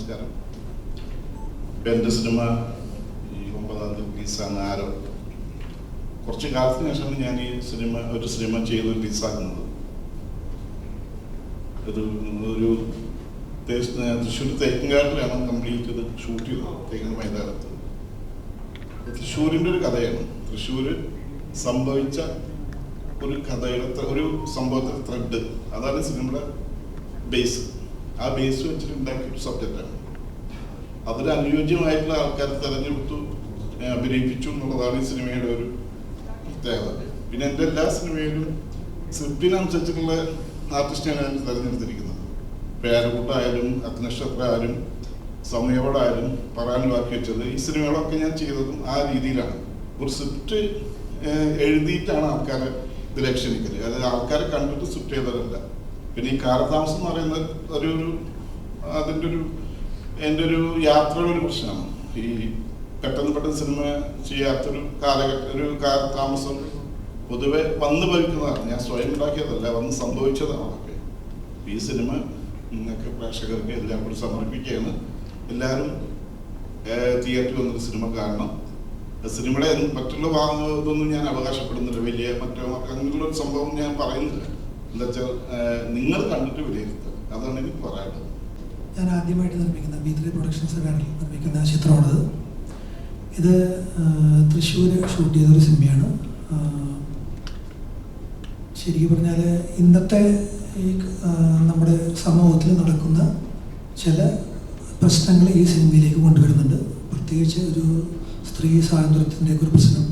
നമസ്കാരം. എന്റെ സിനിമ ഈ ഒമ്പതാം തീയതി റിലീസാണ് ആരോ. കുറച്ച് കാലത്തിന് ശേഷമാണ് ഞാൻ ഈ സിനിമ ഒരു സിനിമ ചെയ്ത് റിലീസാക്കുന്നത്. ഒരു തേസ്- തൃശ്ശൂർ തേക്കങ്കാട്ടിലാണ് കംപ്ലീറ്റ് ഇത് ഷൂട്ട് ചെയ്തത് തേക്കൻ മൈതാനത്ത്. തൃശ്ശൂരിന്റെ ഒരു കഥയാണ്. തൃശ്ശൂർ സംഭവിച്ച ഒരു കഥയുടെ ഒരു സംഭവത്തിന്റെ ത്രെഡ്. അതാണ് സിനിമയുടെ ബേസ്. ആ ബേസ് വെച്ചിട്ട് ഉണ്ടാക്കിയ ഒരു സബ്ജക്റ്റാണ് അതിന് അനുയോജ്യമായിട്ടുള്ള ആൾക്കാരെ തെരഞ്ഞെടുത്തു അഭിനയിപ്പിച്ചു എന്നുള്ളതാണ് ഈ സിനിമയുടെ ഒരു പ്രത്യേകത. പിന്നെ എന്റെ എല്ലാ സിനിമയിലും സ്ക്രിപ്റ്റിനനുസരിച്ചിട്ടുള്ള ആർട്ടിസ്റ്റിനെയാണ് ഞാൻ തിരഞ്ഞെടുത്തിരിക്കുന്നത്. അഗ്നക്ഷത്ര ആയാലും സമയവടായാലും പറയാൻ ബാക്കി വെച്ചത് ഈ സിനിമകളൊക്കെ ഞാൻ ചെയ്തതും ആ രീതിയിലാണ്. ഒരു സ്ക്രിപ്റ്റ് എഴുതിയിട്ടാണ് ആൾക്കാരെ ഇത് ക്ഷണിക്കൽ അതായത് ആൾക്കാരെ കണ്ടിട്ട് സ്ക്രിപ്റ്റ് ചെയ്തതല്ല. പിന്നെ ഈ കാലതാമസം എന്ന് പറയുന്നത് ഒരു ഒരു അതിന്റെ ഒരു എന്റെ ഒരു യാത്രയുടെ ഒരു പ്രശ്നമാണ്. ഈ പെട്ടെന്ന് പെട്ടെന്ന് സിനിമ ചെയ്യാത്തൊരു കാലഘട്ട ഒരു കാലതാമസം പൊതുവെ വന്ന് ഭവിക്കുന്നതാണ്. ഞാൻ സ്വയം ഉണ്ടാക്കിയതല്ല വന്ന് സംഭവിച്ചതാണ് അതൊക്കെ. ഈ സിനിമ നിങ്ങൾക്ക് പ്രേക്ഷകർക്ക് എല്ലാം കൂടി സമർപ്പിക്കുകയാണ്. എല്ലാവരും തിയേറ്ററിൽ വന്നൊരു സിനിമ കാണണം. സിനിമയുടെ മറ്റുള്ള ഭാഗങ്ങളൊന്നും ഞാൻ അവകാശപ്പെടുന്നില്ല. വലിയ മറ്റോ അങ്ങനെയുള്ള ഒരു സംഭവം ഞാൻ പറയുന്നില്ല. എന്താ നിങ്ങൾ കണ്ടിട്ട് വിലയിരുത്തുക. അതാണ് എനിക്ക് പറയാനുള്ളത് ഞാൻ ആദ്യമായിട്ട് നിർമ്മിക്കുന്ന ബി ത്രീ പ്രൊഡക്ഷൻസ് ബാനറിൽ നിർമ്മിക്കുന്ന ചിത്രമാണത്. ഇത് തൃശ്ശൂർ ഷൂട്ട് ചെയ്തൊരു സിനിമയാണ്. ശരിക്കും പറഞ്ഞാൽ ഇന്നത്തെ ഈ നമ്മുടെ സമൂഹത്തിൽ നടക്കുന്ന ചില പ്രശ്നങ്ങൾ ഈ സിനിമയിലേക്ക് കൊണ്ടുവരുന്നുണ്ട്. പ്രത്യേകിച്ച് ഒരു സ്ത്രീ സ്വാതന്ത്ര്യത്തിന്റെ ഒരു പ്രശ്നം.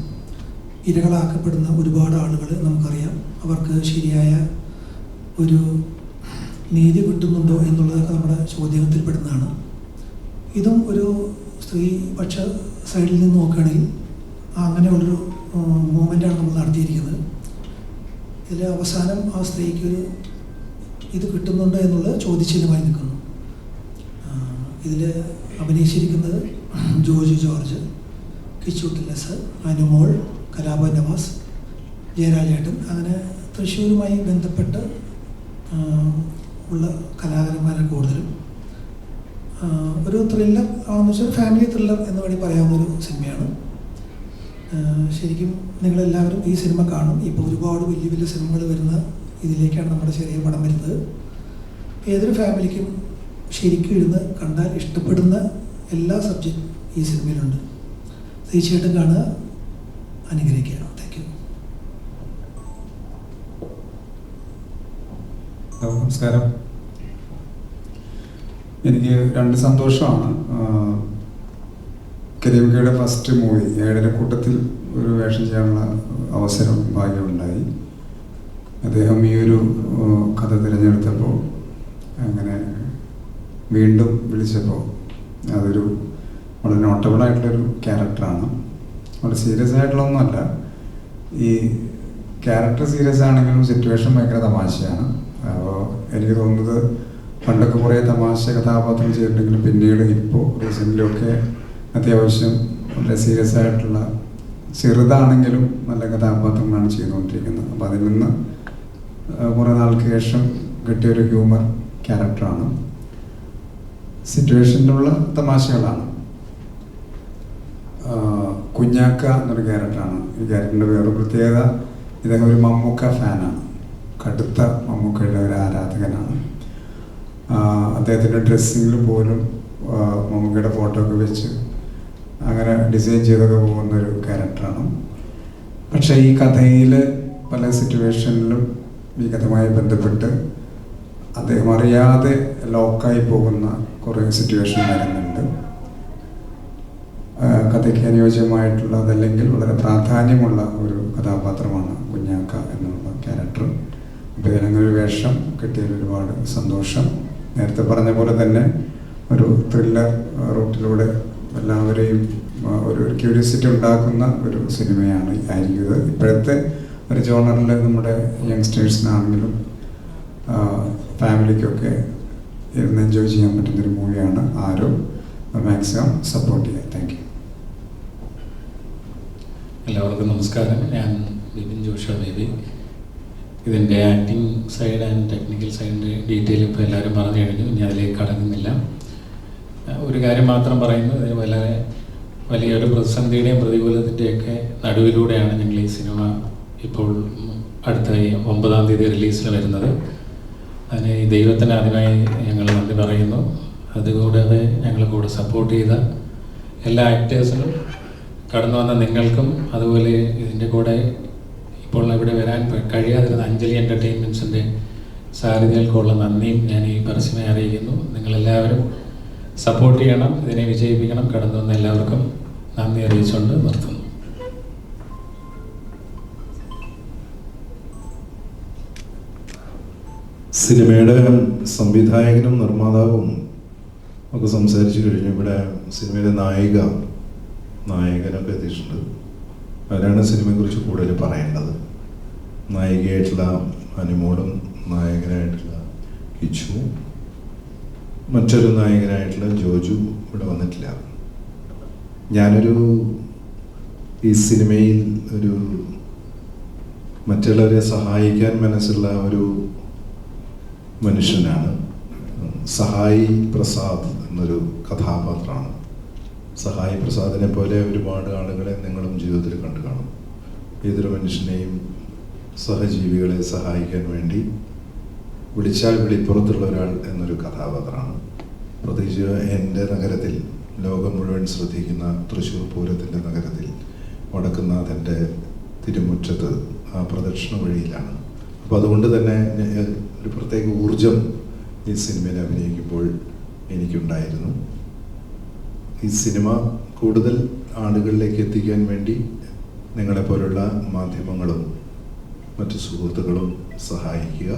ഇരകളാക്കപ്പെടുന്ന ഒരുപാട് ആളുകൾ നമുക്കറിയാം. അവർക്ക് ശരിയായ ഒരു നീതി കിട്ടുന്നുണ്ടോ എന്നുള്ളതൊക്കെ നമ്മുടെ ചോദ്യത്തിൽപ്പെടുന്നതാണ്. ഇതും ഒരു സ്ത്രീപക്ഷ സൈഡിൽ നിന്ന് നോക്കുകയാണെങ്കിൽ അങ്ങനെയുള്ളൊരു മൂവ്മെന്റാണ് നമ്മൾ നടത്തിയിരിക്കുന്നത്. ഇതിൽ അവസാനം ആ സ്ത്രീക്ക് ഒരു ഇത് കിട്ടുന്നുണ്ടോ എന്നുള്ളത് ചോദ്യചിഹ്നമായി നിൽക്കുന്നു. ഇതിൽ അഭിനയിച്ചിരിക്കുന്നത് ജോർജ് ജോർജ് കിച്ചു ടില്ലസ് അനുമോൾ കലാപ നവാസ് ജയരാജേട്ടൻ. അങ്ങനെ തൃശ്ശൂരുമായി ബന്ധപ്പെട്ട് ഉള്ള കലാകാരന്മാരെ കൂടുതലും. ഒരു ത്രില്ലർ ആണെന്ന് വെച്ചാൽ ഫാമിലി ത്രില്ലർ എന്ന് വേണമെങ്കിൽ പറയാവുന്ന ഒരു സിനിമയാണ് ശരിക്കും നിങ്ങളെല്ലാവരും ഈ സിനിമ കാണും. ഇപ്പോൾ ഒരുപാട് വലിയ വലിയ സിനിമകൾ വരുന്ന ഇതിലേക്കാണ് നമ്മുടെ ചെറിയ പടം വരുന്നത്. ഏതൊരു ഫാമിലിക്കും ശരിക്കും ഇരുന്ന് കണ്ടാൽ ഇഷ്ടപ്പെടുന്ന എല്ലാ സബ്ജക്റ്റും ഈ സിനിമയിലുണ്ട് തീർച്ചയായിട്ടും കാണുക. അനുഗ്രഹിക്കുക. ഹലോ നമസ്കാരം. എനിക്ക് രണ്ട് സന്തോഷമാണ്. ആഹ് ഫസ്റ്റ് മൂവി ഏഴര കൂട്ടത്തിൽ ഒരു വേഷം ചെയ്യാനുള്ള അവസരം ഭാഗ്യമുണ്ടായി. അദ്ദേഹം ഈ ഒരു കഥ തിരഞ്ഞെടുത്തപ്പോൾ അങ്ങനെ വീണ്ടും വിളിച്ചപ്പോൾ അതൊരു വളരെ നോട്ടബിൾ ആയിട്ടുള്ളൊരു ക്യാരക്ടറാണ് വളരെ സീരിയസ് ആയിട്ടുള്ളൊന്നുമല്ല. ഈ ക്യാരക്ടർ സീരിയസ് ആണെങ്കിലും സിറ്റുവേഷൻ ഭയങ്കര തമാശയാണ്. അപ്പോൾ എനിക്ക് തോന്നുന്നത് പണ്ടൊക്കെ കുറേ തമാശ കഥാപാത്രങ്ങൾ ചെയ്തിട്ടുണ്ടെങ്കിലും പിന്നീട് ഇപ്പോൾ റീസെന്റിലൊക്കെ അത്യാവശ്യം വളരെ സീരിയസ് ആയിട്ടുള്ള ചെറുതാണെങ്കിലും നല്ല കഥാപാത്രങ്ങളാണ് ചെയ്തുകൊണ്ടിരിക്കുന്നത്. അപ്പോൾ അതിൽ നിന്ന് കുറേ നാൾക്ക് ശേഷം കിട്ടിയൊരു ഹ്യൂമർ ക്യാരക്ടറാണ്. സിറ്റുവേഷനിലുള്ള തമാശകളാണ്. കുഞ്ഞാക്ക എന്നൊരു ക്യാരക്ടറാണ്. ഈ ക്യാരക്ടറിന്റെ വേറെ പ്രത്യേകത ഇദ്ദേഹം ഒരു മമ്മൂക്ക ഫാനാണ്. കടുത്ത മമ്മൂക്കയുടെ ഒരു ആരാധകനാണ്. അദ്ദേഹത്തിന്റെ ഡ്രസ്സിങ്ങിൽ പോലും മമ്മൂക്കയുടെ ഫോട്ടോ ഒക്കെ വെച്ച് അങ്ങനെ ഡിസൈൻ ചെയ്തൊക്കെ പോകുന്ന ഒരു ക്യാരക്ടറാണ് പക്ഷേ ഈ കഥയിൽ പല സിറ്റുവേഷനിലും ഈ കഥയുമായി ബന്ധപ്പെട്ട് അദ്ദേഹം അറിയാതെ ലോക്കായി പോകുന്ന കുറേ സിറ്റുവേഷൻ വരുന്നുണ്ട്. കഥയ്ക്ക് അനുയോജ്യമായിട്ടുള്ള അതല്ലെങ്കിൽ വളരെ പ്രാധാന്യമുള്ള ഒരു കഥാപാത്രമാണ് കുഞ്ഞാക്ക ക്യാരക്ടർ അപ്പോൾ ഇതിനങ്ങനെ വേഷം കിട്ടിയതിൽ ഒരുപാട് സന്തോഷം. നേരത്തെ പറഞ്ഞ പോലെ തന്നെ ഒരു ത്രില്ലർ റൂട്ടിലൂടെ എല്ലാവരെയും ഒരു ക്യൂരിയോസിറ്റി ഉണ്ടാക്കുന്ന ഒരു സിനിമയാണ് ആയിരിക്കും ഇപ്പോഴത്തെ ഒരു ജോണറിൽ നമ്മുടെ യങ്സ്റ്റേഴ്സിനാണെങ്കിലും ഫാമിലിക്കൊക്കെ ഇരുന്ന് എൻജോയ് ചെയ്യാൻ പറ്റുന്നൊരു മൂവിയാണ് ആരോ. മാക്സിമം സപ്പോർട്ട് ചെയ്യാം. താങ്ക് യു എല്ലാവർക്കും നമസ്കാരം. ഞാൻ ബിപിൻ ജോഷ ഇതിന്റെ ആക്ടിങ് സൈഡ് ആൻഡ് ടെക്നിക്കൽ സൈഡിന്റെ ഡീറ്റെയിൽ ഇപ്പോൾ എല്ലാവരും പറഞ്ഞു കഴിഞ്ഞു. ഇനി അതിലേക്ക് കടങ്ങുന്നില്ല ഒരു കാര്യം മാത്രം പറയുന്നു. ഇതിന് വളരെ വലിയൊരു പ്രതിസന്ധിയുടെയും പ്രതികൂലത്തിന്റെയൊക്കെ നടുവിലൂടെയാണ് ഞങ്ങൾ ഈ സിനിമ ഇപ്പോൾ അടുത്ത ഒമ്പതാം തീയതി റിലീസിന് വരുന്നത്. അതിന് ഈ ദൈവത്തിന് ആദ്യമായി ഞങ്ങൾ നന്ദി പറയുന്നു. അതുകൂടാതെ ഞങ്ങൾ കൂടെ സപ്പോർട്ട് ചെയ്ത എല്ലാ ആക്ടേഴ്സിനും കടന്നു വന്ന നിങ്ങൾക്കും അതുപോലെ ഇതിന്റെ കൂടെ ഇപ്പോൾ ഇവിടെ വരാൻ കഴിയാതിരുന്ന അഞ്ജലി എന്റർടൈൻമെന്റ്സിന്റെ സാരഥികൾക്കുള്ള നന്ദിയും ഞാൻ ഈ പരസ്യമായി അറിയിക്കുന്നു. നിങ്ങളെല്ലാവരും സപ്പോർട്ട് ചെയ്യണം ഇതിനെ വിജയിപ്പിക്കണം. കടന്നു വന്ന എല്ലാവർക്കും നന്ദി അറിയിച്ചുകൊണ്ട് നിർത്തുന്നു. സിനിമയുടെ സംവിധായകനും നിർമ്മാതാവും ഒക്കെ സംസാരിച്ചു കഴിഞ്ഞു. ഇവിടെ സിനിമയിലെ നായിക നായകനൊക്കെ എത്തിയിട്ടുണ്ട്. അവരാണ് സിനിമയെക്കുറിച്ച് കൂടുതൽ പറയേണ്ടത് നായികയായിട്ടുള്ള അനുമോളും നായകനായിട്ടുള്ള കിച്ചു മറ്റൊരു നായകനായിട്ടുള്ള ജോജു ഇവിടെ വന്നിട്ടില്ല. ഞാനൊരു ഈ സിനിമയിൽ ഒരു മറ്റുള്ളവരെ സഹായിക്കാൻ മനസ്സുള്ള ഒരു മനുഷ്യനാണ്. സഹായി പ്രസാദ് എന്നൊരു കഥാപാത്രമാണ്. സഹായി പ്രസാദിനെ പോലെ ഒരുപാട് ആളുകളെ നിങ്ങളും ജീവിതത്തിൽ കണ്ടു കാണും. ഏതൊരു മനുഷ്യനെയും സഹജീവികളെ സഹായിക്കാൻ വേണ്ടി വിളിച്ചാൽ വിളിപ്പുറത്തുള്ള ഒരാൾ എന്നൊരു കഥാപാത്രമാണ്. പ്രത്യേകിച്ച് എന്റെ നഗരത്തിൽ ലോകം മുഴുവൻ ശ്രദ്ധിക്കുന്ന തൃശ്ശൂർ പൂരത്തിന്റെ നഗരത്തിൽ വടക്കുന്നാഥന്റെ തിരുമുറ്റത്ത് ആ പ്രദക്ഷിണ വഴിയിലാണ്. അപ്പോൾ അതുകൊണ്ട് തന്നെ ഒരു പ്രത്യേക ഊർജം ഈ സിനിമയിൽ അഭിനയിക്കുമ്പോൾ എനിക്കുണ്ടായിരുന്നു. ഈ സിനിമ കൂടുതൽ ആളുകളിലേക്ക് എത്തിക്കാൻ വേണ്ടി നിങ്ങളെപ്പോലുള്ള മാധ്യമങ്ങളും മറ്റു സുഹൃത്തുക്കളും സഹായിക്കുക.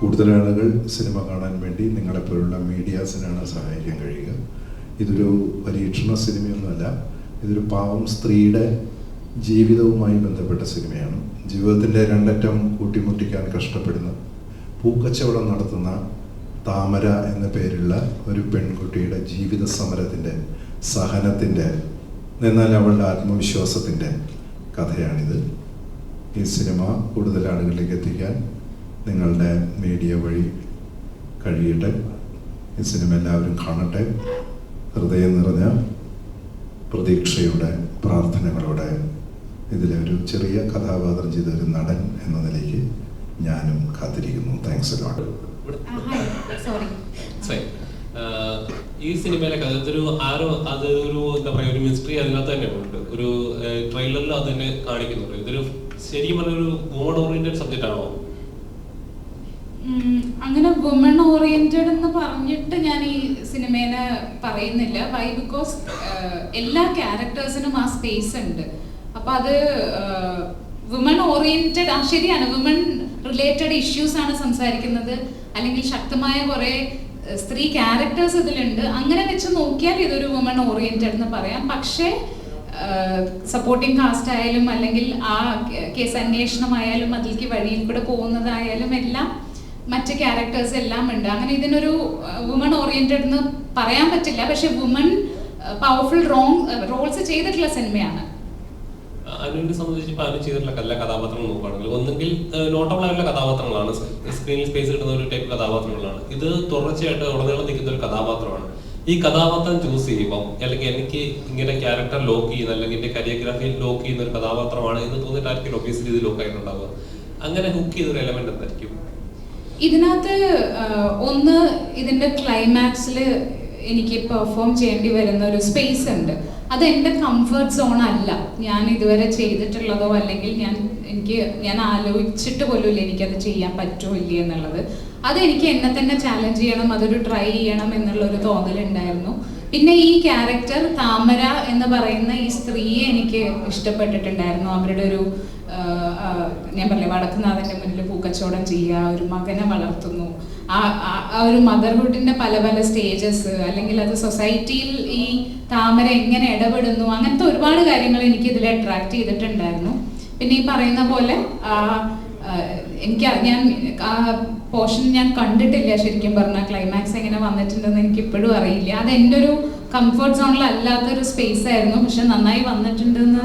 കൂടുതൽ ആളുകൾ സിനിമ കാണാൻ വേണ്ടി നിങ്ങളെപ്പോലുള്ള മീഡിയാസിനാണ് സഹായിക്കാൻ കഴിയുക. ഇതൊരു പരീക്ഷണ സിനിമയൊന്നുമല്ല ഇതൊരു പാവം സ്ത്രീയുടെ ജീവിതവുമായി ബന്ധപ്പെട്ട സിനിമയാണ്. ജീവിതത്തിന്റെ രണ്ടറ്റം കൂട്ടിമുട്ടിക്കാൻ കഷ്ടപ്പെടുന്ന പൂക്കച്ചവടം നടത്തുന്ന താമര എന്ന പേരുള്ള ഒരു പെൺകുട്ടിയുടെ ജീവിത സമരത്തിന്റെ സഹനത്തിന്റെ എന്നാൽ അവളുടെ ആത്മവിശ്വാസത്തിന്റെ കഥയാണിത്. ഈ സിനിമ കൂടുതൽ ആളുകളിലേക്ക് എത്തിക്കാൻ നിങ്ങളുടെ മീഡിയ വഴി കഴിയട്ടെ. ഈ സിനിമ എല്ലാവരും കാണട്ടെ. ഹൃദയം നിറഞ്ഞ പ്രതീക്ഷയുടെ പ്രാർത്ഥനകളോടെ ഇതിലെ ഒരു ചെറിയ കഥാപാത്രം ചെയ്ത ഒരു നടൻ എന്ന നിലയ്ക്ക് ഞാനും കാത്തിരിക്കുന്നു. താങ്ക്സ് ലോട്ട് സോറി ഈ സിനിമയിലെ കഥ ഇതൊരു ആരോ അത് ഒരു എന്താ പറയാ ഒരു മിസ്റ്ററി അതിനകത്ത് തന്നെ ഉണ്ട്. ഒരു ട്രെയിലറിൽ അത് തന്നെ കാണിക്കുന്നുണ്ട്. ഇതൊരു ശരിക്കും പറഞ്ഞ ഒരു വുമൺ ഓറിയന്റഡ് സബ്ജക്റ്റ് ആണോ? അങ്ങനെ വുമൺ ഓറിയന്റഡ് എന്ന് പറഞ്ഞിട്ട് ഞാൻ ഈ സിനിമേനെ പറയുന്നില്ല. വൈ ബിക്കോസ് എല്ലാ ക്യാരക്ടേഴ്സിനും ആ സ്പേസ് ഉണ്ട്. അപ്പൊ അത് വുമൺ ഓറിയന്റഡ് ആ ശരിയാണ്. വുമൺ റിലേറ്റഡ് ഇഷ്യൂസ് ആണ് സംസാരിക്കുന്നത്. അല്ലെങ്കിൽ ശക്തമായ കുറെ സ്ത്രീ ക്യാരക്ടേഴ്സ് ഇതിലുണ്ട്. അങ്ങനെ വെച്ച് നോക്കിയാൽ ഇതൊരു വുമൺ ഓറിയന്റഡ് എന്ന് പറയാം. പക്ഷേ സപ്പോർട്ടിംഗ് കാസ്റ്റ് ആയാലും അല്ലെങ്കിൽ ആ കേസ് അന്വേഷണമായാലും അതിലേക്ക് വഴിയിൽ കൂടെ പോകുന്നതായാലും എല്ലാം മറ്റ് ക്യാരക്ടേഴ്സ് എല്ലാം ഉണ്ട്. അങ്ങനെ ഇതിനൊരു വുമൺ ഓറിയന്റഡ് എന്ന് പറയാൻ പറ്റില്ല. പക്ഷെ വുമൺ പവർഫുൾ റോങ് റോൾസ് ചെയ്തിട്ടുള്ള സിനിമയാണ് അനുവിനെ സംബന്ധിച്ച് ഇപ്പൊ അനു ചെയ്തിട്ടുള്ള എല്ലാ കഥാപാത്രങ്ങൾ നോക്കുകയാണെങ്കിൽ ഒന്നെങ്കിൽ നോട്ടബിൾ ആയിട്ടുള്ള കഥാപാത്രങ്ങളാണ്. സ്ക്രീനിൽ സ്പേസ് കിട്ടുന്ന ഒരു ടൈപ്പ് കഥാപാത്രങ്ങളാണ്. ഇത് തുടർച്ചയായിട്ട് ഉടനീളം നിൽക്കുന്ന ഒരു കഥാപാത്രമാണ്. ഈ കഥാപാത്രം ചൂസ് ചെയ്യുമ്പോൾ അല്ലെങ്കിൽ എനിക്ക് ഇങ്ങനെ ക്യാരക്ടർ ലോക്ക് ചെയ്യുന്ന അല്ലെങ്കിൽ എന്റെ കരിയോഗ്രാഫിയിൽ ലോക്ക് ചെയ്യുന്ന ഒരു കഥാപാത്രമാണ് എന്ന് തോന്നിയിട്ടായിരിക്കും ഒബിയസ്ലി ഇത് ലോക്ക് ആയിട്ടുണ്ടാവുക? അങ്ങനെ ഹുക്ക് ചെയ്തൊരു എലമെന്റ് എന്തായിരിക്കും? ഇതിനകത്ത് ഒന്ന് ഇതിന്റെ ക്ലൈമാക്സിൽ എനിക്ക് പെർഫോം ചെയ്യേണ്ടി വരുന്ന ഒരു സ്പേസ് ഉണ്ട്. അത് എന്റെ കംഫർട്ട് സോൺ അല്ല. ഞാൻ ഇതുവരെ ചെയ്തിട്ടുള്ളതോ അല്ലെങ്കിൽ ഞാൻ എനിക്ക് ഞാൻ ആലോചിച്ചിട്ട് പോലും ഇല്ല എനിക്കത് ചെയ്യാൻ പറ്റുമോ ഇല്ല എന്നുള്ളത്. അത് എനിക്ക് എന്നെ തന്നെ ചാലഞ്ച് ചെയ്യണം അതൊരു ട്രൈ ചെയ്യണം എന്നുള്ള ഒരു തോന്നലുണ്ടായിരുന്നു. പിന്നെ ഈ ക്യാരക്ടർ താമര എന്ന് പറയുന്ന ഈ സ്ത്രീയെ എനിക്ക് ഇഷ്ടപ്പെട്ടിട്ടുണ്ടായിരുന്നു. അവരുടെ ഒരു ഞാൻ പറഞ്ഞ വടക്കുനാഥന്റെ മുന്നിൽ പൂക്കച്ചവടം ചെയ്യുക ഒരു മകനെ വളർത്തുന്നു. ആ ഒരു മദർഹുഡിന്റെ പല പല സ്റ്റേജസ് അല്ലെങ്കിൽ അത് സൊസൈറ്റിയിൽ ഈ താമര എങ്ങനെ ഇടപെടുന്നു? അങ്ങനത്തെ ഒരുപാട് കാര്യങ്ങൾ എനിക്ക് ഇതിൽ അട്രാക്ട് ചെയ്തിട്ടുണ്ടായിരുന്നു. പിന്നെ ഈ പറയുന്ന പോലെ എനിക്ക് ഞാൻ ആ പോർഷൻ ഞാൻ കണ്ടിട്ടില്ല ശരിക്കും പറഞ്ഞാൽ ക്ലൈമാക്സ് എങ്ങനെ വന്നിട്ടുണ്ടെന്ന് എനിക്ക് ഇപ്പോഴും അറിയില്ല. അത് എന്റെ ഒരു കംഫർട്ട് സോണിലല്ലാത്തൊരു സ്പേസ് ആയിരുന്നു. പക്ഷെ നന്നായി വന്നിട്ടുണ്ടെന്ന്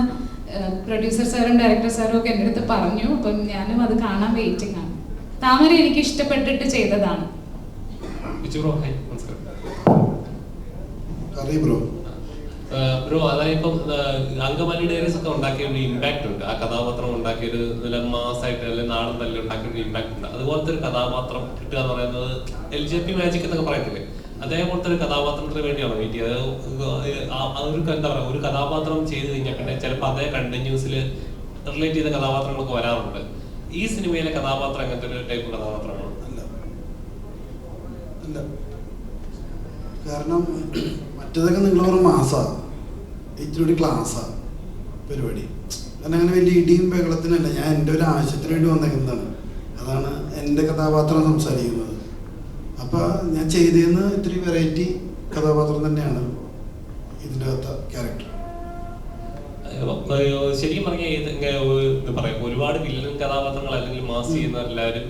പ്രൊഡ്യൂസർ സാറും ഡയറക്ടർ സാറും ഒക്കെ എന്റെ അടുത്ത് പറഞ്ഞു. അപ്പം ഞാനും അത് കാണാൻ വെയിറ്റിംഗ് ആണ്. താമര എനിക്ക് ഇഷ്ടപ്പെട്ടിട്ട് ചെയ്തതാണ്. ബ്രോ. ബ്രോ അതായപ്പം അങ്കമാലി ഡയറീസ് ഒക്കെ ഉണ്ടാക്കിയ ഒരു ഇമ്പാക്ട് ഉണ്ട്. ആ കഥാപാത്രം ഉണ്ടാക്കിയ ഒരു നല്ല മാസായിട്ട് അല്ലെങ്കിൽ നാടൻ തല്ല ഉണ്ടാക്കിയ ഒരു ഇമ്പാക്ട് ഉണ്ട്. അതുപോലത്തെ ഒരു കഥാപാത്രം കിട്ടുക എന്ന് പറയുന്നത് എൽ ജെ പി മാജിക് എന്നൊക്കെ പറയത്തില്ലേ? അതേപോലത്തെ ഒരു കഥാപാത്രത്തിന് വേണ്ടിയാണ്? വെയിറ്റ് ചെയ്തത് ഒരു എന്താ പറയുക ഒരു കഥാപാത്രം ചെയ്ത് കഴിഞ്ഞാൽ ചിലപ്പോൾ അതേ കണ്ടിന്യൂസിൽ റിലേറ്റ് ചെയ്ത കഥാപാത്രങ്ങളൊക്കെ വരാറുണ്ട്. ഈ സിനിമയിലെ കഥാപാത്രം അങ്ങനത്തെ ഒരു ടൈപ്പ് കഥാപാത്രമാണ് അല്ല. കാരണം മറ്റേതൊക്കെ നിങ്ങൾ പറഞ്ഞ മാസാ. ഇച്ചിരി കൂടി ക്ലാസ്സാ പരിപാടി. കാരണം അങ്ങനെ വലിയ ഇടിയും ബഹളത്തിനല്ല ഞാൻ എന്റെ ഒരു ആവശ്യത്തിന് വേണ്ടി വന്നേക്കുന്നതാണ്. അതാണ് എന്റെ കഥാപാത്രം സംസാരിക്കുന്നത്. അപ്പോൾ ഞാൻ ചെയ്തതെന്ന് ഇത്തിരി വെറൈറ്റി കഥാപാത്രം തന്നെയാണ് ഇതിന്റെ അകത്ത ക്യാരക്ടർ ശരിക്കും പറഞ്ഞാൽ ഇത് പറയാ. ഒരുപാട് വില്ലൻ കഥാപാത്രങ്ങൾ അല്ലെങ്കിൽ മാസ് ചെയ്യുന്ന എല്ലാവരും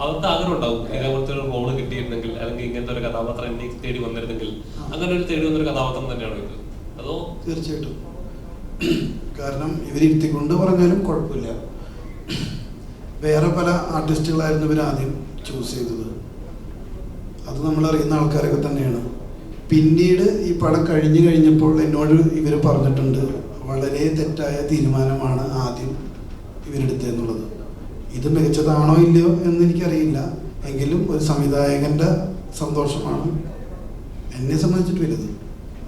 അവർക്ക് ആഗ്രഹം ഉണ്ടാവും. ഇതേപോലത്തെ ഒരു റോൾ കിട്ടിയിരുന്നെങ്കിൽ അല്ലെങ്കിൽ ഇങ്ങനത്തെ ഒരു കഥാപാത്രം എന്നെ തേടി വന്നിരുന്നെങ്കിൽ അങ്ങനെ ഒരു തേടി വന്നൊരു കഥാപാത്രം തന്നെയാണ് ഇത്. അതോ? തീർച്ചയായിട്ടും. കാരണം ഇവരിരുത്തിക്കൊണ്ട് പറഞ്ഞാലും കുഴപ്പമില്ല. വേറെ പല ആർട്ടിസ്റ്റുകളായിരുന്നു ഇവർ ആദ്യം ചൂസ് ചെയ്തത്. അത് നമ്മൾ അറിയുന്ന ആൾക്കാരൊക്കെ തന്നെയാണ്. പിന്നീട് ഈ പടം കഴിഞ്ഞു കഴിഞ്ഞപ്പോൾ എന്നോട് ഇവർ പറഞ്ഞിട്ടുണ്ട് വളരെ തെറ്റായ തീരുമാനമാണ് ആദ്യം ഇവരെടുത്തതെന്നുള്ളത് ഇത് മികച്ചതാണോ ഇല്ലയോ എന്ന് എനിക്കറിയില്ല എങ്കിലും ഒരു സംവിധായകന്റെ സന്തോഷമാണ് എന്നെ സംബന്ധിച്ചിട്ട് വരുന്നത്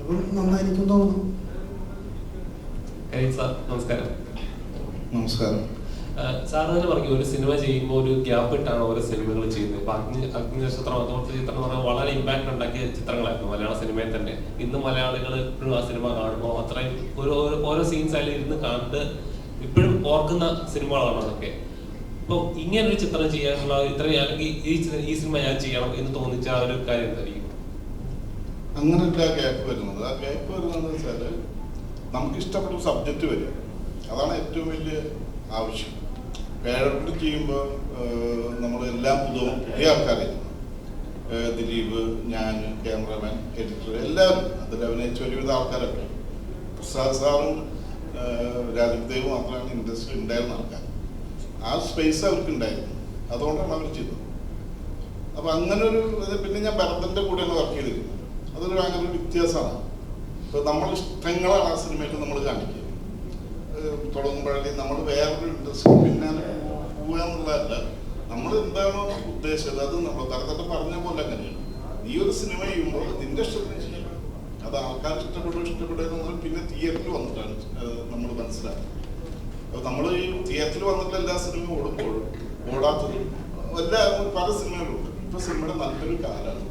അപ്പം നന്നായിരിക്കും തോന്നുന്നു. നമസ്കാരം. നമസ്കാരം. ഏഹ് പറഞ്ഞു ഒരു സിനിമ ചെയ്യുമ്പോൾ ഒരു ഗ്യാപ്പ് ഇട്ടാണ് ഓരോ സിനിമകൾ ചെയ്യുന്നത്. ഇപ്പൊ അഗ്നി അഗ്നി നക്ഷത്രം അതുപോലത്തെ ചിത്രം എന്ന് പറഞ്ഞാൽ വളരെ ഇമ്പാക്ട് ഉണ്ടാക്കിയ ചിത്രങ്ങളായിരുന്നു മലയാള സിനിമയിൽ തന്നെ. ഇന്ന് മലയാളികൾ ഇപ്പോഴും ആ സിനിമ കാണുമ്പോൾ അത്രയും ഓരോ- ഓരോ സീൻസ് ആയാലും ഇരുന്ന് കണ്ട് ഇപ്പോഴും ഓർക്കുന്ന സിനിമകളാണ് അതൊക്കെ. അപ്പോൾ ഇങ്ങനൊരു ചിത്രം ചെയ്യാനുള്ള ഇത്രയും അല്ലെങ്കിൽ ഈ ഈ സിനിമ ഞാൻ ചെയ്യണം എന്ന് തോന്നിച്ച ആ ഒരു കാര്യം എന്തായിരിക്കും? അങ്ങനെ ആ ഗ്യാപ്പ് വരുന്നത്. ആ ഗ്യാപ്പ് വരുന്നത് വെച്ചാൽ നമുക്ക് ഇഷ്ടപ്പെട്ട സബ്ജക്റ്റ് വരിക. അതാണ് ഏറ്റവും വലിയ ആവശ്യം. പേരോട്ട് ചെയ്യുമ്പോൾ നമ്മൾ എല്ലാം പുതുവും പുതിയ ആൾക്കാരായിരുന്നു ദിലീപ് ഞാൻ ക്യാമറമാൻ എഡിറ്റർ എല്ലാവരും. അതിൽ അഭിനയിച്ച ഒരുവിധ ആൾക്കാരൊക്കെ. പ്രസാദ് സാറും രാജീവ് ദേവ് മാത്രമാണ് ഇൻഡസ്ട്രി ഉണ്ടായിരുന്ന ആൾക്കാർ ആ സ്പേസ് അവർക്ക് ഉണ്ടായിരുന്നു അതുകൊണ്ടാണ് അവർ ചെയ്തത്. അപ്പൊ അങ്ങനെ ഒരു പിന്നെ ഞാൻ ഭരതന്റെ കൂടെയാണ് വർക്ക് ചെയ്തിരുന്നത് അതൊരു ഭയങ്കര വ്യത്യാസമാണ്. ഇപ്പൊ നമ്മൾ ഇഷ്ടങ്ങളാണ് ആ സിനിമയിൽ നമ്മൾ കാണിക്കുക. തുടങ്ങുമ്പോഴേ നമ്മൾ വേറൊരു ഇൻട്രസ്റ്റ് പിന്നെ പോവുക എന്നുള്ളതല്ല. നമ്മൾ എന്താണോ ഉദ്ദേശിച്ചത് അത് നമ്മൾ ഭരതന്റെ പറഞ്ഞ പോലെ അങ്ങനെയാണ്. ഈ ഒരു സിനിമ ചെയ്യുമ്പോൾ നിന്റെ ഇഷ്ടത്തിന് ചെയ്യണം അത് ആൾക്കാർ ഇഷ്ടപ്പെടും ഇഷ്ടപ്പെടുക പിന്നെ തിയേറ്ററിൽ വന്നിട്ടാണ് നമ്മൾ മനസ്സിലാക്കുന്നത്. അപ്പൊ നമ്മൾ ഈ തിയേറ്ററിൽ വന്നിട്ട് എല്ലാ സിനിമയും ഓടുമ്പോൾ ഓടാത്തത് എല്ലാ പല സിനിമകളുണ്ട് ഇപ്പൊ സിനിമയുടെ നല്ലൊരു കാലമാണ്.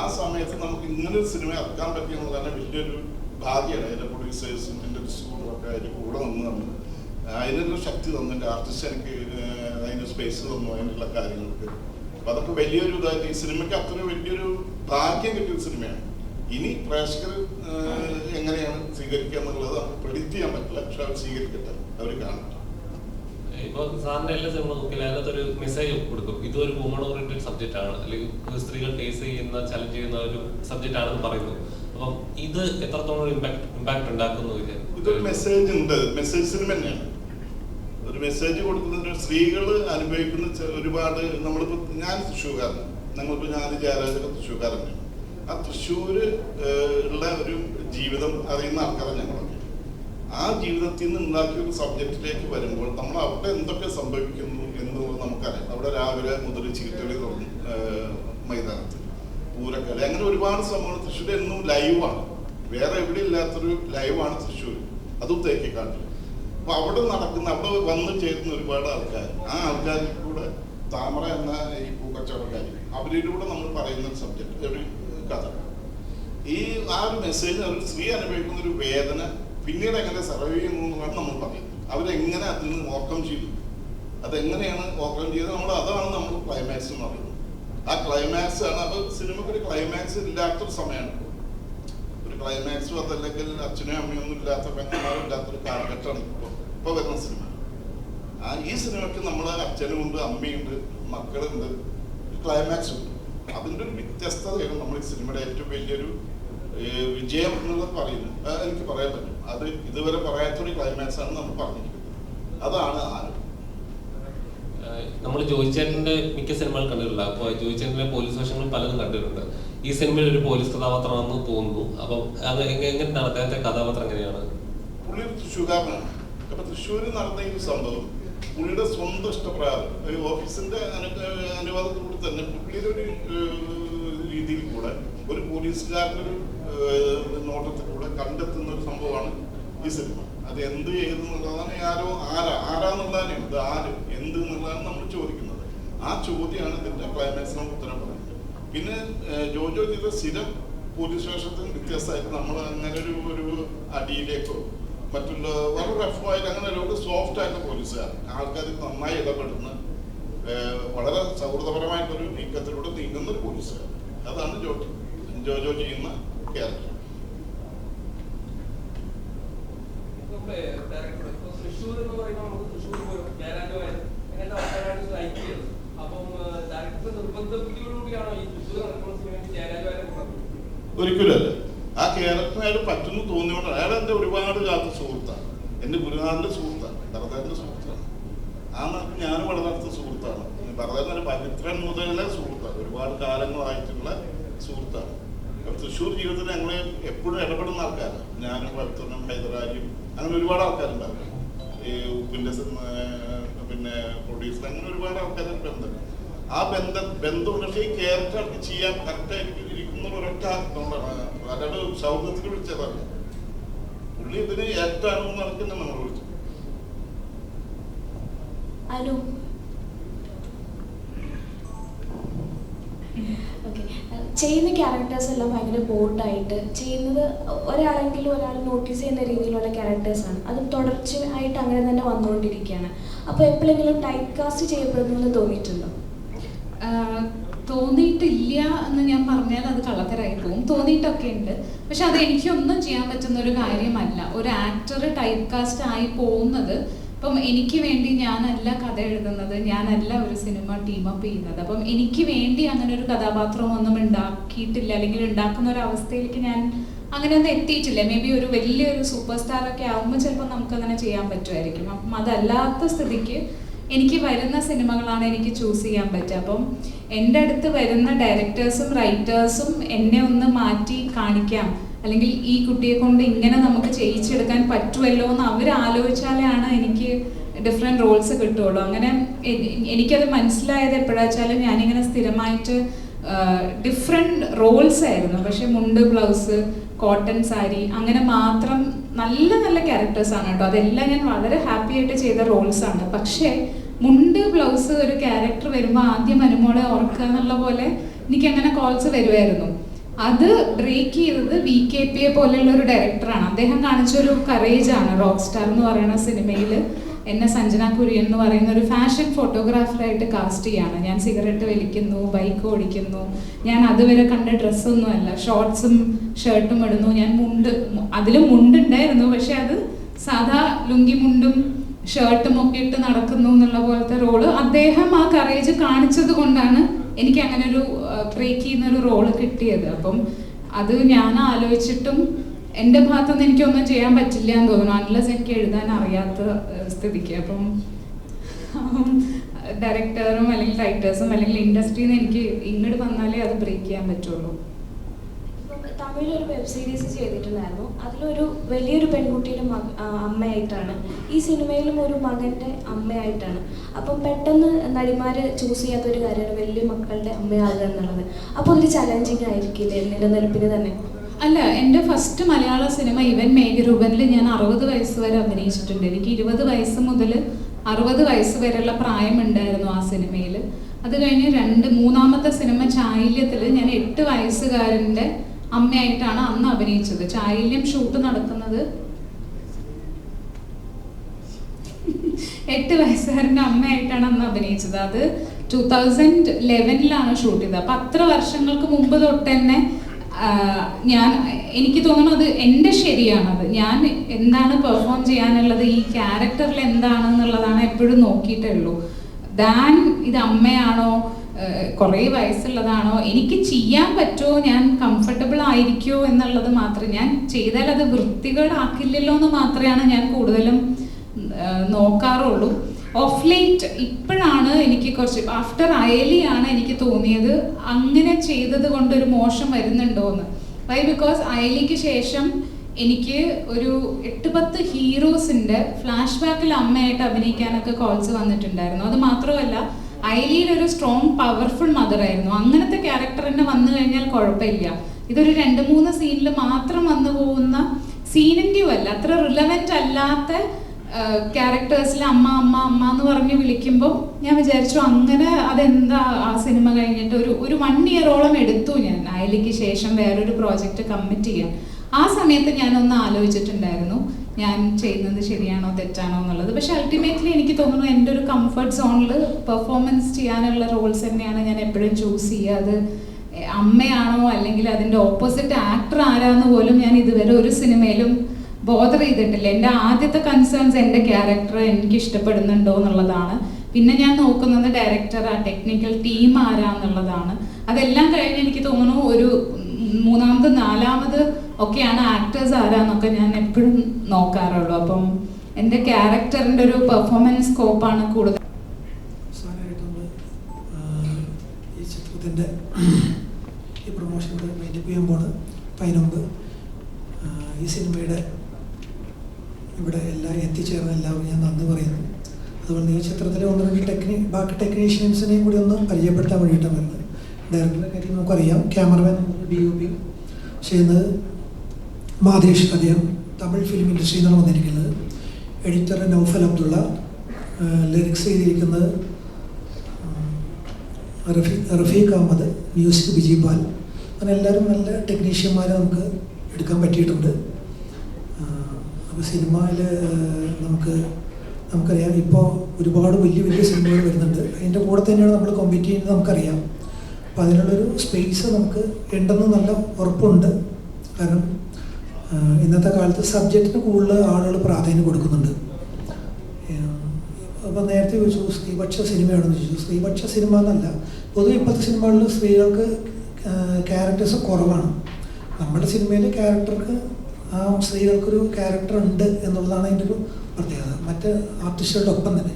ആ സമയത്ത് നമുക്ക് ഇങ്ങനെ ഒരു സിനിമ ഇറക്കാൻ പറ്റിയെന്നുള്ളതാണ് വലിയൊരു ഭാഗ്യമാണ്. അതിന്റെ പ്രൊഡ്യൂസേഴ്സും എന്റെ ഡിസ്ട്രിബ്യൂട്ടറും ഒക്കെ അതിന്റെ കൂടെ നിന്ന് തന്നു. അതിനൊരു ശക്തി തന്നു എന്റെ ആർട്ടിസ്റ്റ് എനിക്ക് അതിന് സ്പേസ് തന്നു അതിനുള്ള കാര്യങ്ങൾക്ക്. അപ്പൊ അതൊക്കെ വലിയൊരു ഇതായിട്ട് ഈ സിനിമയ്ക്ക് അത്ര വലിയൊരു ഭാഗ്യം കിട്ടിയ സിനിമയാണ്. ഇനി പ്രേക്ഷകർ എങ്ങനെയാണ് സ്വീകരിക്കുക എന്നുള്ളത് നമുക്ക് പ്രെഡിക്റ്റ് ചെയ്യാൻ പറ്റില്ല. പക്ഷെ അവർ സ്വീകരിക്കട്ടെ. അവർ കാണും. ഇപ്പൊ സാറിന്റെ എല്ലാ സിനിമ നോക്കിയാൽ അതിനകത്ത് ഒരു മെസ്സേജ് കൊടുക്കും. ഇതൊരു വുമൺ ഓറിയന്റഡ് സബ്ജക്റ്റ് ആണ്. അല്ലെങ്കിൽ ഒരു സ്ത്രീകൾ ഫേസ് ചെയ്യുന്ന ചലഞ്ച് ചെയ്യുന്ന ഒരു സബ്ജക്റ്റ് ആണെന്ന് പറയുന്നു. അപ്പം ഇത് എത്രത്തോളം ഇമ്പാക്ട് ഇമ്പാക്ട് ഉണ്ടാക്കുന്നു ഇത്? ഇതൊരു മെസ്സേജ് ഉണ്ട്. മെസ്സേജ് സിനിമ തന്നെയാണ്. ഒരു മെസ്സേജ് കൊടുക്കുന്നതിന് സ്ത്രീകൾ അനുഭവിക്കുന്ന ഒരുപാട് നമ്മളിപ്പോ ഞാൻ തൃശ്ശൂർക്കാരനാണ് ഞങ്ങളിപ്പോ ഞാൻ ജയരാജൊക്കെ തൃശ്ശൂർക്കാരനാണ് ആ തൃശ്ശൂര് ഉള്ള ഒരു ജീവിതം അറിയുന്ന ആൾക്കാരാണ് ഞങ്ങളൊക്കെ ആ ജീവിതത്തിൽ നിന്ന് ഉണ്ടാക്കിയ ഒരു സബ്ജക്റ്റിലേക്ക് വരുമ്പോൾ നമ്മൾ അവിടെ എന്തൊക്കെ സംഭവിക്കുന്നു എന്നുള്ളത് നമുക്കറിയാം. അവിടെ രാവിലെ മുതൽ ചീട്ടുകളി തുടങ്ങും മൈതാനത്ത്. പൂരക്കളി അങ്ങനെ ഒരുപാട് സംഭവങ്ങൾ. തൃശ്ശൂർ എന്നും ലൈവാണ് വേറെ എവിടെ ഇല്ലാത്തൊരു ലൈവാണ് തൃശ്ശൂർ. അതും തേക്കിക്കാട്ടിൽ അപ്പൊ അവിടെ നടക്കുന്ന അവിടെ വന്ന് ചേരുന്ന ഒരുപാട് ആൾക്കാർ ആ ആൾക്കാരിൽ കൂടെ താമര എന്ന ഈ പൂക്കച്ചവടക്കാരി അവരിലൂടെ നമ്മൾ പറയുന്ന ഒരു സബ്ജക്ട് ഒരു കഥ. ഈ ആ ഒരു മെസ്സേജ് ഒരു സ്ത്രീ അനുഭവിക്കുന്ന ഒരു വേദന പിന്നീട് എങ്ങനെ സർവൈവ് ചെയ്യുന്നു വേണം നമ്മൾ പറയുന്നത് അവരെങ്ങനെ അതിൽ നിന്ന് ഓവർകം ചെയ്തു? അതെങ്ങനെയാണ് ഓവർകം ചെയ്തത്? നമ്മൾ അതാണ് നമ്മൾ ക്ലൈമാക്സ് എന്ന് പറയുന്നത്. ആ ക്ലൈമാക്സ് ആണ് അപ്പൊ സിനിമക്ക് ഒരു ക്ലൈമാക്സ് ഇല്ലാത്തൊരു സമയമാണ് ഒരു ക്ലൈമാക്സും അതല്ലെങ്കിൽ അച്ഛനും അമ്മയും ഒന്നും ഇല്ലാത്ത പെങ്ങന്മാരും ഇല്ലാത്തൊരു കാലഘട്ടമാണ് ഇപ്പോൾ. ഇപ്പൊ വരുന്ന സിനിമ ആ ഈ സിനിമയ്ക്ക് നമ്മൾ അച്ഛനുമുണ്ട് അമ്മയുണ്ട് മക്കളുണ്ട്. ക്ലൈമാക്സ് ഉണ്ട്. അതിന്റെ ഒരു വ്യത്യസ്തതയാണ് നമ്മൾ ഈ സിനിമയുടെ ഏറ്റവും വലിയൊരു ഏഹ്, വിജയം എന്നുള്ളത് പറയുന്നത് എനിക്ക് പറയാൻ പറ്റും. അത് ഇതുവരെ പറയാത്തൊരു ക്ലൈമാക്സ് ആണ് നമ്മൾ പറഞ്ഞിരിക്കുന്നത്. അതാണ് ആരും നമ്മൾ ജോയിച്ചേട്ടന്റെ മിക്ക സിനിമകൾ കണ്ടിട്ടുള്ള അപ്പോൾ ജോയിച്ചേട്ടന്റെ പോലീസ് വേഷങ്ങൾ പലതും കണ്ടിട്ടുണ്ട്. ഈ സിനിമയിൽ ഒരു പോലീസ് കഥാപാത്രമാണെന്ന് തോന്നുന്നു. അപ്പം അത് എങ്ങ- എങ്ങനെയാണ് അദ്ദേഹത്തെ കഥാപാത്രം എങ്ങനെയാണ്? പുള്ളി ഒരു തൃശ്ശൂർക്കാരനാണ് അപ്പൊ തൃശ്ശൂരിൽ നടന്ന ഈ സംഭവം പുള്ളിയുടെ സ്വന്തം ഇഷ്ടപ്രകാരം ഒരു ഓഫീസിന്റെ അനുവാദത്തിലൂടെ അനുവാദത്തോട് തന്നെ പുള്ളിയുടെ ഒരു രീതിയിൽ കൂടെ ഒരു പോലീസുകാരന്റെ ഒരു ഏഹ്, നോട്ടത്തിൽ കണ്ടെത്തുന്ന ഒരു സംഭവമാണ് ഈ സിനിമ. അത് എന്ത് ചെയ്തെന്നുള്ളതാണ് ആരോ ആരാ ആരാന്നുള്ളതാണ് ഇത് ആര് എന്ത് എന്നുള്ളതാണ് നമ്മൾ ചോദിക്കുന്നത്. ആ ചോദ്യമാണ് ഇതിന്റെ ക്ലൈമാക്സിന് ഉത്തരം പറയുന്നത്. പിന്നെ ജോജോ ചെയ്ത സ്ഥിരം പോലീസ് സ്റ്റേഷത്തിൽ വ്യത്യാസമായിട്ട് നമ്മൾ അങ്ങനെ ഒരു ഒരു അടിയിലേക്കോ മറ്റുള്ള വളരെ റഫായിട്ട് അങ്ങനെ ഒരു സോഫ്റ്റ് ആയിട്ട് പോലീസുകാർ ആൾക്കാർ നന്നായി ഇടപെടുന്ന വളരെ സൗഹൃദപരമായിട്ടൊരു നീക്കത്തിലൂടെ നീങ്ങുന്ന ഒരു പോലീസുകാർ. അതാണ് ജോജോ. ജോജോ ചെയ്യുന്ന ഇപ്പൊ തൃശ്ശൂർ എന്ന് പറയുമ്പോൾ നമുക്ക് തൃശ്ശൂർ അപ്പം ഡയറക്ടർ ഈ തൃശ്ശൂർ നടക്കുന്ന സിനിമയ്ക്ക് ജയരാജുമാരെ കൊണ്ടുവന്നത്? ഒരിക്കലല്ല ആ ക്യാരക്ടർ അയാൾ പറ്റുന്നു തോന്നിയോണ്ട് അയാൾ എന്റെ ഒരുപാട് കാലത്ത് സുഹൃത്താണ് എന്റെ ഗുരുനാഥന്റെ സുഹൃത്താണ് ഭരതന്റെ സുഹൃത്താണ് ആ നാട്ടിൽ ഞാനും വളരെ അടുത്ത സുഹൃത്താണ് ഭരതൻ പവിത്രൻ മുതലേ സുഹൃത്താണ് ഒരുപാട് കാലങ്ങളായിട്ടുള്ള സുഹൃത്താണ്. തൃശ്ശൂർ ജീവിതത്തിൽ ഞങ്ങൾ എപ്പോഴും ഇടപെടുന്ന ആൾക്കാരാണ്. ഞാനും പവിത്രനും ഹൈദരാലിയും അങ്ങനെ ഒരുപാട് ആൾക്കാരുണ്ടാവും. ഈ ഉപ്പിന്റെ പിന്നെ പ്രൊഡ്യൂസർ അങ്ങനെ ഒരുപാട് ആൾക്കാരുടെ ബന്ധം. ആ ബന്ധം ബന്ധം പക്ഷേ ഈ ക്യാരക്ടർ അവർക്ക് ചെയ്യാൻ കറക്റ്റായിട്ട് ഇരിക്കുന്ന ഒരൊറ്റ അല്ലാണ്ട് സൗഹൃദത്തിൽ വിളിച്ചതല്ല പുള്ളി ഇതിന് ഏറ്റാണെന്ന് നടക്കുന്ന നമ്മൾ വിളിച്ചു അനു ചെയ്യുന്ന ക്യാരക്ടേഴ്സ് എല്ലാം ഭയങ്കര ബോൾഡായിട്ട് ചെയ്യുന്നത് ഒരാളെങ്കിലും ഒരാൾ നോട്ടീസ് ചെയ്യുന്ന രീതിയിലുള്ള ക്യാരക്ടേഴ്സാണ് അത് തുടർച്ചയായിട്ട് അങ്ങനെ തന്നെ വന്നുകൊണ്ടിരിക്കുകയാണ്. അപ്പോൾ എപ്പോഴെങ്കിലും ടൈപ്പ് കാസ്റ്റ് ചെയ്യപ്പെടുന്നു തോന്നിയിട്ടുണ്ടോ? തോന്നിയിട്ടില്ല എന്ന് ഞാൻ പറഞ്ഞാൽ അത് കള്ളത്തരായി പോകും തോന്നിയിട്ടൊക്കെ ഉണ്ട്. പക്ഷെ അത് എനിക്കൊന്നും ചെയ്യാൻ പറ്റുന്ന ഒരു കാര്യമല്ല. ഒരു ആക്ടർ ടൈപ്പ് കാസ്റ്റ് ആയി പോകുന്നത് ഇപ്പം എനിക്ക് വേണ്ടി ഞാനല്ല കഥ എഴുതുന്നത് ഞാനല്ല ഒരു സിനിമ ടീമപ്പ് ചെയ്യുന്നത്. അപ്പം എനിക്ക് വേണ്ടി അങ്ങനെ ഒരു കഥാപാത്രം ഒന്നും ഉണ്ടാക്കിയിട്ടില്ല അല്ലെങ്കിൽ ഉണ്ടാക്കുന്ന ഒരു അവസ്ഥയിലേക്ക് ഞാൻ അങ്ങനെ ഒന്നും എത്തിയിട്ടില്ല. മേ ബി ഒരു വലിയൊരു സൂപ്പർ സ്റ്റാർ ഒക്കെ ആകുമ്പോൾ ചിലപ്പോൾ നമുക്ക് അങ്ങനെ ചെയ്യാൻ പറ്റുമായിരിക്കും. അപ്പം അതല്ലാത്ത സ്ഥിതിക്ക് എനിക്ക് വരുന്ന സിനിമകളാണ് എനിക്ക് ചൂസ് ചെയ്യാൻ പറ്റുക. അപ്പം എന്റെ അടുത്ത് വരുന്ന ഡയറക്ടേഴ്സും റൈറ്റേഴ്സും എന്നെ ഒന്ന് മാറ്റി കാണിക്കാം. അല്ലെങ്കിൽ ഈ കുട്ടിയെ കൊണ്ട് ഇങ്ങനെ നമുക്ക് ചെയ്യിച്ചെടുക്കാൻ പറ്റുമല്ലോ എന്ന് അവർ ആലോചിച്ചാലാണ് എനിക്ക് ഡിഫറെന്റ് റോൾസ് കിട്ടുള്ളൂ അങ്ങനെ എനിക്കത് മനസ്സിലായത് എപ്പോഴാ വെച്ചാൽ ഞാനിങ്ങനെ സ്ഥിരമായിട്ട് ഡിഫറെന്റ് റോൾസ് ആയിരുന്നു. പക്ഷെ മുണ്ട് ബ്ലൗസ് കോട്ടൺ സാരി അങ്ങനെ മാത്രം നല്ല നല്ല ക്യാരക്ടേഴ്സ് ആണ് കേട്ടോ. അതെല്ലാം ഞാൻ വളരെ ഹാപ്പി ആയിട്ട് ചെയ്ത റോൾസാണ് പക്ഷേ മുണ്ട് ബ്ലൗസ് ഒരു ക്യാരക്ടർ വരുമ്പോൾ ആദ്യം അനുമോളെ ഓർക്കുക എന്നുള്ള പോലെ എനിക്ക് അങ്ങനെ കോൾസ് വരുമായിരുന്നു അത് ബ്രേക്ക് ചെയ്തത് വി കെ പി എ പോലെയുള്ള ഒരു ഡയറക്ടറാണ് അദ്ദേഹം കാണിച്ചൊരു കറേജ് ആണ് റോക്ക് സ്റ്റാർ എന്ന് പറയുന്ന സിനിമയിൽ എന്നെ സഞ്ജന കുര്യൻ എന്ന് പറയുന്ന ഒരു ഫാഷൻ ഫോട്ടോഗ്രാഫറായിട്ട് കാസ്റ്റ് ചെയ്യാണ്. ഞാൻ സിഗരറ്റ് വലിക്കുന്നു ബൈക്ക് ഓടിക്കുന്നു. ഞാൻ അതുവരെ കണ്ട ഡ്രസ്സൊന്നും അല്ല. ഷോർട്സും ഷർട്ടും ഇടുന്നു. ഞാൻ മുണ്ട് അതിൽ മുണ്ടുണ്ടായിരുന്നു. പക്ഷെ അത് സാധാ ലുങ്കി മുണ്ടും ഷർട്ടും ഒക്കെ ഇട്ട് നടക്കുന്നു എന്നുള്ള പോലത്തെ റോൾ അദ്ദേഹം ആ കറേജ് കാണിച്ചത് കൊണ്ടാണ് എനിക്ക് അങ്ങനെ ഒരു ബ്രേക്ക് ചെയ്യുന്ന ഒരു റോൾ കിട്ടിയത്. അപ്പം അത് ഞാൻ ആലോചിച്ചിട്ടും എന്റെ ഭാഗത്തുനിന്ന് എനിക്കൊന്നും ചെയ്യാൻ പറ്റില്ല എന്ന് തോന്നുന്നു. അൺലെസ് എനിക്ക് എഴുതാൻ അറിയാത്ത സ്ഥിതിക്ക്. അപ്പം ഡയറക്ടറും അല്ലെങ്കിൽ റൈറ്റേഴ്സും അല്ലെങ്കിൽ ഇൻഡസ്ട്രിയിൽ നിന്ന് എനിക്ക് ഇങ്ങോട്ട് വന്നാലേ അത് ബ്രേക്ക് ചെയ്യാൻ പറ്റുള്ളൂ. ഇപ്പം ഒരു വെബ് സീരീസ് ചെയ്തിട്ടുണ്ടായിരുന്നു. അതിലൊരു വലിയൊരു പെൺകുട്ടിയുടെ മക അമ്മയായിട്ടാണ്. ഈ സിനിമയിലും ഒരു മകന്റെ അമ്മയായിട്ടാണ്. അപ്പം പെട്ടെന്ന് നടിമാർ ചൂസ് ചെയ്യാത്ത ഒരു കാര്യമാണ് വലിയ മക്കളുടെ അമ്മയാകുക എന്നുള്ളത്. അപ്പോൾ ഒരു ചലഞ്ചിങ് ആയിരിക്കില്ലേ നിലനിൽപ്പിന് തന്നെ? അല്ല എന്റെ ഫസ്റ്റ് മലയാള സിനിമ ഇവൻ മേഘരൂപനിൽ ഞാൻ അറുപത് വയസ്സ് വരെ അഭിനയിച്ചിട്ടുണ്ട്. എനിക്ക് ഇരുപത് വയസ്സ് മുതൽ അറുപത് വയസ്സ് വരെയുള്ള പ്രായമുണ്ടായിരുന്നു ആ സിനിമയിൽ. അത് കഴിഞ്ഞ് രണ്ട് മൂന്നാമത്തെ സിനിമ ചായല്യത്തിൽ ഞാൻ എട്ട് വയസ്സുകാരന്റെ അമ്മയായിട്ടാണ് അന്ന് അഭിനയിച്ചത്. ചായല്യം ഷൂട്ട് നടക്കുന്നത് എട്ട് വയസ്സുകാരന്റെ അമ്മയായിട്ടാണ് അന്ന് അഭിനയിച്ചത്. അത് ടൂ തൗസൻഡ് ലെവനിലാണ് ഷൂട്ട് ചെയ്തത്. അപ്പം അത്ര വർഷങ്ങൾക്ക് മുമ്പ് തൊട്ട് തന്നെ ഞാൻ എനിക്ക് തോന്നുന്നത് എന്റെ ശരിയാണത്. ഞാൻ എന്താണ് പെർഫോം ചെയ്യാനുള്ളത് ഈ ക്യാരക്ടറിൽ എന്താണെന്നുള്ളതാണ് എപ്പോഴും നോക്കിയിട്ടുള്ളൂ ദാൻ ഇത് അമ്മയാണോ കുറേ വയസ്സുള്ളതാണോ? എനിക്ക് ചെയ്യാൻ പറ്റുമോ? ഞാൻ കംഫർട്ടബിൾ ആയിരിക്കുമോ എന്നുള്ളത് മാത്രം. ഞാൻ ചെയ്താൽ അത് വൃത്തികേടാക്കില്ലല്ലോ എന്ന് മാത്രമാണ് ഞാൻ കൂടുതലും നോക്കാറുള്ളൂ. ഓഫ് ലേറ്റ് ഇപ്പോഴാണ് എനിക്ക് കുറച്ച് ആഫ്റ്റർ അയലിയാണ് എനിക്ക് തോന്നിയത് അങ്ങനെ ചെയ്തത് കൊണ്ട് ഒരു മോശം വരുന്നുണ്ടോ എന്ന് വൈ ബിക്കോസ് അയലിക്ക് ശേഷം എനിക്ക് ഒരു എട്ട് പത്ത് ഹീറോസിന്റെ ഫ്ലാഷ് ബാക്കിൽ അമ്മയായിട്ട് അഭിനയിക്കാനൊക്കെ കോൾസ് വന്നിട്ടുണ്ടായിരുന്നു. അത് മാത്രമല്ല അയലിയിൽ ഒരു സ്ട്രോങ് പവർഫുൾ മദർ ആയിരുന്നു. അങ്ങനത്തെ ക്യാരക്ടർ തന്നെ വന്നു കഴിഞ്ഞാൽ കുഴപ്പമില്ല. ഇതൊരു രണ്ട് മൂന്ന് സീനിൽ മാത്രം വന്നു പോകുന്ന സീനിന്റെയും അല്ല. അത്ര റിലവന്റ് അല്ലാത്ത ക്യാരക്ടേഴ്സിൽ അമ്മ അമ്മ അമ്മ എന്ന് പറഞ്ഞ് വിളിക്കുമ്പോൾ ഞാൻ വിചാരിച്ചു അങ്ങനെ അതെന്താ ആ സിനിമ കഴിഞ്ഞിട്ട് ഒരു ഒരു വൺ ഇയറോളം എടുത്തു ഞാൻ. അയലിക്ക് ശേഷം വേറൊരു പ്രോജക്റ്റ് കമ്മിറ്റ് ചെയ്യാൻ. ആ സമയത്ത് ഞാനൊന്ന് ആലോചിച്ചിട്ടുണ്ടായിരുന്നു. ഞാൻ ചെയ്യുന്നത് ശരിയാണോ തെറ്റാണോ എന്നുള്ളത്. പക്ഷെ അൾട്ടിമേറ്റ്ലി എനിക്ക് തോന്നുന്നു എന്റെ ഒരു കംഫർട്ട് സോണിൽ പെർഫോമൻസ് ചെയ്യാനുള്ള റോൾസ് തന്നെയാണ് ഞാൻ എപ്പോഴും ചൂസ് ചെയ്യുക. അത് അമ്മയാണോ അല്ലെങ്കിൽ അതിന്റെ ഓപ്പോസിറ്റ് ആക്ടർ ആരാന്ന് പോലും ഞാൻ ഇതുവരെ ഒരു സിനിമയിലും ബോധർ ചെയ്തിട്ടില്ല. എന്റെ ആദ്യത്തെ കൺസേൺസ് എന്റെ ക്യാരക്ടർ എനിക്ക് ഇഷ്ടപ്പെടുന്നുണ്ടോ എന്നുള്ളതാണ്. പിന്നെ ഞാൻ നോക്കുന്നത് ഡയറക്ടർ ആ ടെക്നിക്കൽ ടീം ആരാന്നുള്ളതാണ്. അതെല്ലാം കഴിഞ്ഞ് എനിക്ക് തോന്നുന്നു ഒരു മൂന്നാമത് നാലാമത് ഒക്കെയാണ് ആക്ടേഴ്സ് ആരാന്നൊക്കെ ഞാൻ എപ്പോഴും നോക്കാറുള്ളൂ. അപ്പം എന്റെ ക്യാരക്ടറിന്റെ ഒരു പെർഫോമൻസ് സ്കോപ്പാണ് കൂടുതൽ. ഈ ചിത്രത്തിന്റെ ഈ പ്രൊമോഷൻ മൈൻഡപ്പ് ചെയ്യാൻ അതിനുമുമ്പ് ഈ സിനിമയുടെ ഇവിടെ എല്ലാം എത്തിച്ചേർന്ന എല്ലാവരും ഞാൻ നന്ദി പറയുന്നു. അതുപോലെ ഈ ചിത്രത്തിലെ ഒന്ന് രണ്ട് ടെക്നി ബാക്കി ടെക്നീഷ്യൻസിനെയും കൂടി ഒന്ന് പരിചയപ്പെടുത്താൻ വേണ്ടിയിട്ടാണ് വരുന്നത്. ഡയറക്ടറെ കാര്യം നമുക്കറിയാം. Cameraman D O P. ചെയ്യുന്നത് മാതേഷ് അദ്ദേഹം തമിഴ് ഫിലിം ഇൻഡസ്ട്രിയിൽ നിന്നാണ് വന്നിരിക്കുന്നത്. എഡിറ്റർ നൗഫൽ അബ്ദുള്ള ലിറിക്സ് ചെയ്തിരിക്കുന്നത് റഫീ റഫീഖ് അഹമ്മദ് മ്യൂസിക് ബിജി പാൽ. അങ്ങനെ എല്ലാവരും നല്ല ടെക്നീഷ്യന്മാരെ നമുക്ക് എടുക്കാൻ പറ്റിയിട്ടുണ്ട്. അപ്പോൾ സിനിമയിൽ നമുക്ക് നമുക്കറിയാം. ഇപ്പോൾ ഒരുപാട് വലിയ വലിയ സിനിമകൾ വരുന്നുണ്ട്. അതിന്റെ കൂടെ തന്നെയാണ് നമ്മൾ കോമ്പീറ്റ് ചെയ്യുന്നത് നമുക്കറിയാം. അപ്പോൾ അതിനുള്ളൊരു സ്പേസ് നമുക്ക് ഉണ്ടെന്ന് നല്ല ഉറപ്പുണ്ട്. കാരണം ഇന്നത്തെ കാലത്ത് സബ്ജക്റ്റിന് കൂടുതൽ ആളുകൾ പ്രാധാന്യം കൊടുക്കുന്നുണ്ട്. അപ്പോൾ നേരത്തെ ചോദിച്ചു സ്ത്രീപക്ഷ സിനിമയാണെന്ന് ചോദിച്ചു. സ്ത്രീപക്ഷ സിനിമ എന്നല്ല പൊതുവെ ഇപ്പോഴത്തെ സിനിമകളിൽ സ്ത്രീകൾക്ക് ക്യാരക്ടേഴ്സ് കുറവാണ്. നമ്മുടെ സിനിമയിൽ ക്യാരക്ടർക്ക് ആ സ്ത്രീകൾക്കൊരു ക്യാരക്ടർ ഉണ്ട് എന്നുള്ളതാണ് അതിന്റെ ഒരു പ്രത്യേകത. മറ്റ് ആർട്ടിസ്റ്റുകളുടെ ഒപ്പം തന്നെ.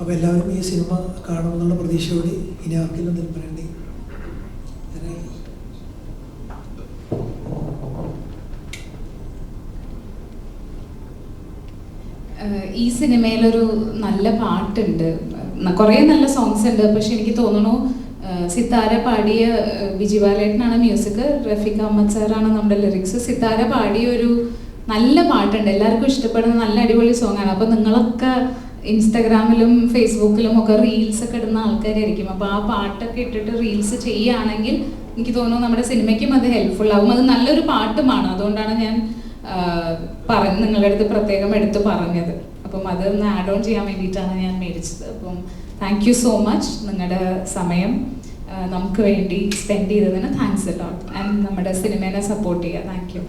അപ്പോൾ എല്ലാവരും ഈ സിനിമ കാണുമെന്നുള്ള പ്രതീക്ഷയോടെ ഇനി ആർക്കെങ്കിലും എന്തെങ്കിലും വേറെ ഏഹ് ഈ സിനിമയിലൊരു നല്ല പാട്ടുണ്ട്. കുറേ നല്ല സോങ്സ് ഉണ്ട്. പക്ഷെ എനിക്ക് തോന്നുന്നു സിത്താര പാടിയ ഏഹ് ബിജി ബാലേട്ടനാണ് മ്യൂസിക് റഫീഖ് അഹമ്മദ് സാറാണ് നമ്മുടെ ലിറിക്സ് സിത്താര പാടിയ ഒരു നല്ല പാട്ടുണ്ട്. എല്ലാവർക്കും ഇഷ്ടപ്പെടുന്ന നല്ല അടിപൊളി സോങ് ആണ്. അപ്പോൾ നിങ്ങളൊക്കെ ഇൻസ്റ്റാഗ്രാമിലും ഫേസ്ബുക്കിലും ഒക്കെ റീൽസ് ഒക്കെ ഇടുന്ന ആൾക്കാരായിരിക്കും. അപ്പോൾ ആ പാട്ടൊക്കെ ഇട്ടിട്ട് റീൽസ് ചെയ്യുകയാണെങ്കിൽ എനിക്ക് തോന്നുന്നു നമ്മുടെ സിനിമയ്ക്കും അത് ഹെൽപ്ഫുൾ ആവും. അത് നല്ലൊരു പാട്ടുമാണ്. അതുകൊണ്ടാണ് ഞാൻ പറഞ്ഞ് നിങ്ങളുടെ അടുത്ത് പ്രത്യേകം എടുത്ത് പറഞ്ഞത്. അപ്പം അതൊന്ന് ആഡ് ഓൺ ചെയ്യാൻ വേണ്ടിയിട്ടാണ് ഞാൻ മേടിച്ചത്. അപ്പം താങ്ക് യു സോ മച്ച് നിങ്ങളുടെ സമയം നമുക്ക് വേണ്ടി സ്പെൻഡ് ചെയ്തതിന് താങ്ക്സ് ലോട്ട് ആൻഡ് നമ്മുടെ സിനിമേനെ സപ്പോർട്ട് ചെയ്യുക. Thank you